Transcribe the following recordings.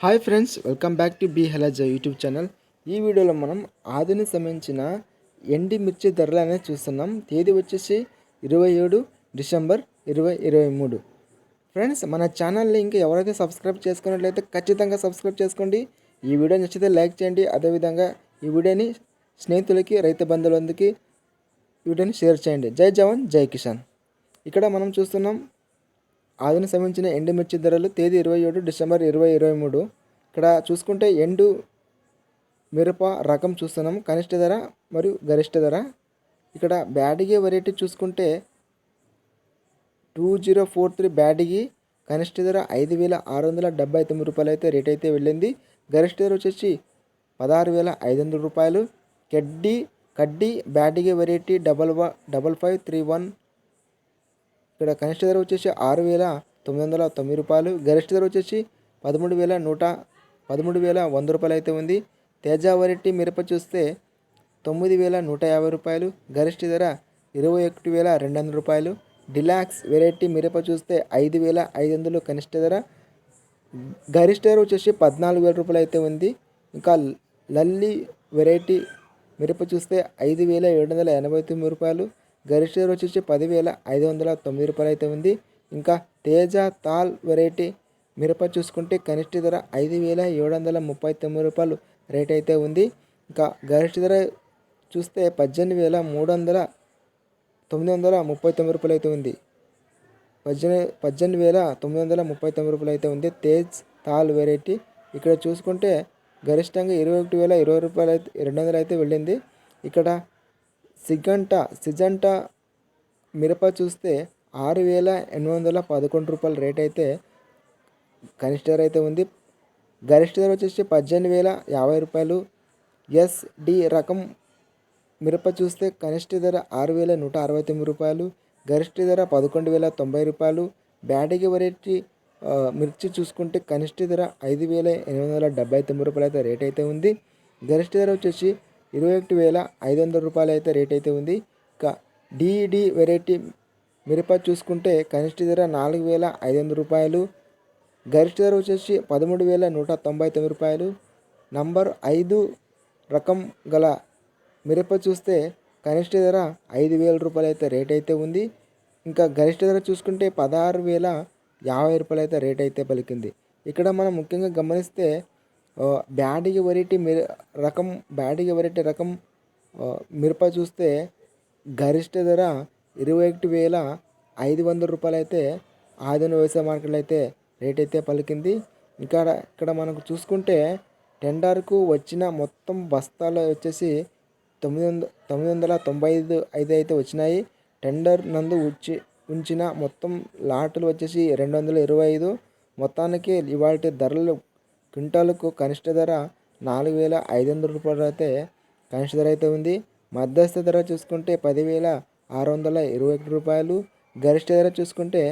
Hi friends welcome back to be హెలజ్ YouTube channel. ఈ వీడియోలో మనం ఆదిని సంబంధించిన ఎండి మిర్చి ధరలు అనేది చూస్తున్నాం. తేదీ వచ్చేసి ఇరవై ఏడు డిసెంబర్ ఇరవై ఇరవై మూడు. ఫ్రెండ్స్ మన ఛానల్ని ఇంకా ఎవరైతే సబ్స్క్రైబ్ చేసుకున్నట్లయితే ఖచ్చితంగా సబ్స్క్రైబ్ చేసుకోండి. ఈ వీడియో నచ్చితే లైక్ చేయండి. అదేవిధంగా ఈ వీడియోని స్నేహితులకి రైతు బంధువులందరికీ ఈ వీడియోని షేర్ చేయండి. జై జవాన్ జై కిసాన్. ఇక్కడ మనం చూస్తున్నాం ఆదిని సంబంధించిన ఎండు మిర్చి ధరలు తేదీ ఇరవై ఏడు డిసెంబర్ ఇరవై ఇరవై మూడు. ఇక్కడ చూసుకుంటే ఎండు మిరప రకం చూస్తున్నాం కనిష్ట ధర మరియు గరిష్ట ధర. ఇక్కడ బ్యాడిగి వెరైటీ చూసుకుంటే two zero four three Byadgi. కనిష్ట ధర ఐదు వేల ఆరు వందల డెబ్బై తొమ్మిది రూపాయలు అయితే రేట్ అయితే వెళ్ళింది. గరిష్ట ధర వచ్చేసి పదహారు వేల ఐదు వందల రూపాయలు. కెడ్డి కడ్డీ Byadgi variety double one double five three one ఇక్కడ కనిష్ట ధర వచ్చేసి ఆరు వేల తొమ్మిది వందల తొమ్మిది రూపాయలు. గరిష్ట ధర వచ్చేసి పదమూడు వేల నూట పదమూడు వేల వంద రూపాయలు అయితే ఉంది. తేజ వెరైటీ మిరప చూస్తే తొమ్మిది వేల నూట యాభై రూపాయలు. గరిష్ట ధర ఇరవై ఒకటి వేల రెండు వందల రూపాయలు. డిలాక్స్ వెరైటీ మిరప చూస్తే ఐదు వేల ఐదు వందలు కనిష్ట ధర. గరిష్ట ధర వచ్చేసి పద్నాలుగు వేల రూపాయలు అయితే ఉంది. ఇంకా లల్లి వెరైటీ మిరప చూస్తే ఐదు వేల ఏడు వందల ఎనభై తొమ్మిది రూపాయలు. గరిష్ట ధర వచ్చేసి పదివేల ఐదు వందల తొమ్మిది రూపాయలు అయితే ఉంది. ఇంకా తేజ తాల్ వెరైటీ మిరప చూసుకుంటే కనిష్ట ధర ఐదు వేల ఏడు వందల ముప్పై తొమ్మిది రూపాయలు రేట్ అయితే ఉంది. ఇంకా గరిష్ట ధర చూస్తే పద్దెనిమిది వేల మూడు వందల తొమ్మిది వందల ముప్పై తొమ్మిది రూపాయలు అయితే ఉంది. పద్దెనిమిది పద్దెనిమిది వేల తొమ్మిది వందల ముప్పై తొమ్మిది రూపాయలు అయితే ఉంది. తేజ్ తాల్ వెరైటీ ఇక్కడ చూసుకుంటే గరిష్టంగా ఇరవై ఒకటి వేల ఇరవై రూపాయలు అయితే రెండు వందలు అయితే వెళ్ళింది. ఇక్కడ సిగంట సిజంట మిరప చూస్తే ఆరు వేల ఎనిమిది వందల పదకొండు రూపాయల రేట్ అయితే కనిష్ట ధర అయితే ఉంది. గరిష్ట ధర వచ్చేసి పద్దెనిమిది వేల యాభై రూపాయలు. ఎస్డి రకం మిరప చూస్తే కనిష్ట ధర ఆరు వేల నూట అరవై తొమ్మిది రూపాయలు. గరిష్ట ధర పదకొండు వేల తొంభై రూపాయలు. బ్యాటరీ వెరైటీ మిర్చి చూసుకుంటే కనిష్ట ధర ఐదు వేల ఎనిమిది వందల డెబ్బై తొమ్మిది రూపాయలు అయితే రేట్ అయితే ఉంది. గరిష్ట ధర వచ్చేసి ఇరవై ఒకటి వేల ఐదు వందల రూపాయలు అయితే రేట్ అయితే ఉంది. ఇంకా డిఈడి వెరైటీ మిరప చూసుకుంటే కనిష్ట ధర నాలుగు వేల ఐదు వందల రూపాయలు గరిష్ట ధర వచ్చేసి పదమూడు వేల నూట తొంభై తొమ్మిది రూపాయలు. నంబర్ ఐదు రకం గల మిరప చూస్తే కనిష్ట ధర ఐదు వేల రూపాయలు అయితే రేట్ అయితే ఉంది. ఇంకా గరిష్ట ధర చూసుకుంటే పదహారు వేల యాభై రూపాయలు అయితే రేట్ అయితే పలికింది. ఇక్కడ మనం ముఖ్యంగా గమనిస్తే బ్యాడిగి వెరైటీ మిర రకం బ్యాడిగి వెరైటీ రకం మిరప చూస్తే గరిష్ట ధర ఇరవై ఒకటి వేల ఐదు వందల రూపాయలు అయితే ఆధున వ్యవసాయ మార్కెట్లో అయితే రేట్ అయితే పలికింది. ఇంకా ఇక్కడ మనకు చూసుకుంటే టెండర్కు వచ్చిన మొత్తం బస్తాలు వచ్చేసి తొమ్మిది వందల తొమ్మిది వందల తొంభై ఐదు ఐదు అయితే వచ్చినాయి. టెండర్ నందు ఉంచి ఉంచిన మొత్తం లాట్లు వచ్చేసి రెండు వందల ఇరవై ఐదు మొత్తానికి ఇవాటి ధరలు క్వింటాలకు కనిష్ట ధర నాలుగు వేల ఐదు వందల రూపాయలు అయితే కనిష్ట ధర అయితే ఉంది. మధ్యస్థ ధర చూసుకుంటే పదివేల ఆరు వందల ఇరవై ఒకటి రూపాయలు. గరిష్ట ధర చూసుకుంటే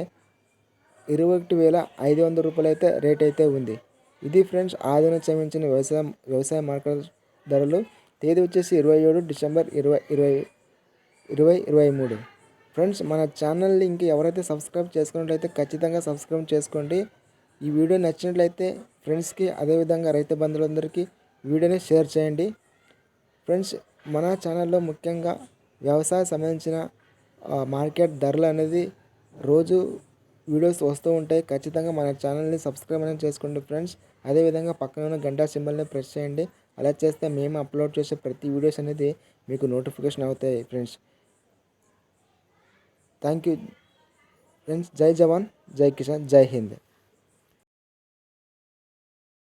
ఇరవై ఒకటి వేల ఐదు వందల రూపాయలు అయితే రేట్ అయితే ఉంది. ఇది ఫ్రెండ్స్ ఆధునిక క్షమించిన వ్యవసాయం వ్యవసాయ మార్కెట్ ధరలు. తేదీ వచ్చేసి ఇరవై ఏడు డిసెంబర్ ఇరవై ఇరవై ఇరవై ఇరవై మూడు. ఫ్రెండ్స్ మన ఛానల్ని ఇంక ఎవరైతే సబ్స్క్రైబ్ చేసుకున్నట్లయితే ఖచ్చితంగా సబ్స్క్రైబ్ చేసుకోండి. ఈ వీడియో నచ్చినట్లయితే ఫ్రెండ్స్కి అదేవిధంగా రైతు బంధువులందరికీ వీడియోని షేర్ చేయండి. ఫ్రెండ్స్ మన ఛానల్లో ముఖ్యంగా వ్యవసాయ సంబంధించిన మార్కెట్ ధరలు అనేది రోజు వీడియోస్ వస్తూ ఉంటాయి. ఖచ్చితంగా మన ఛానల్ని సబ్స్క్రైబ్ అనేది చేసుకోండి ఫ్రెండ్స్. అదేవిధంగా పక్కన ఉన్న గంట సింబల్ని ప్రెస్ చేయండి. అలా చేస్తే మేము అప్లోడ్ చేసే ప్రతి వీడియోస్ అనేది మీకు నోటిఫికేషన్ అవుతాయి ఫ్రెండ్స్. థ్యాంక్ యూ ఫ్రెండ్స్ జై జవాన్ జై కిసాన్ జై హింద్.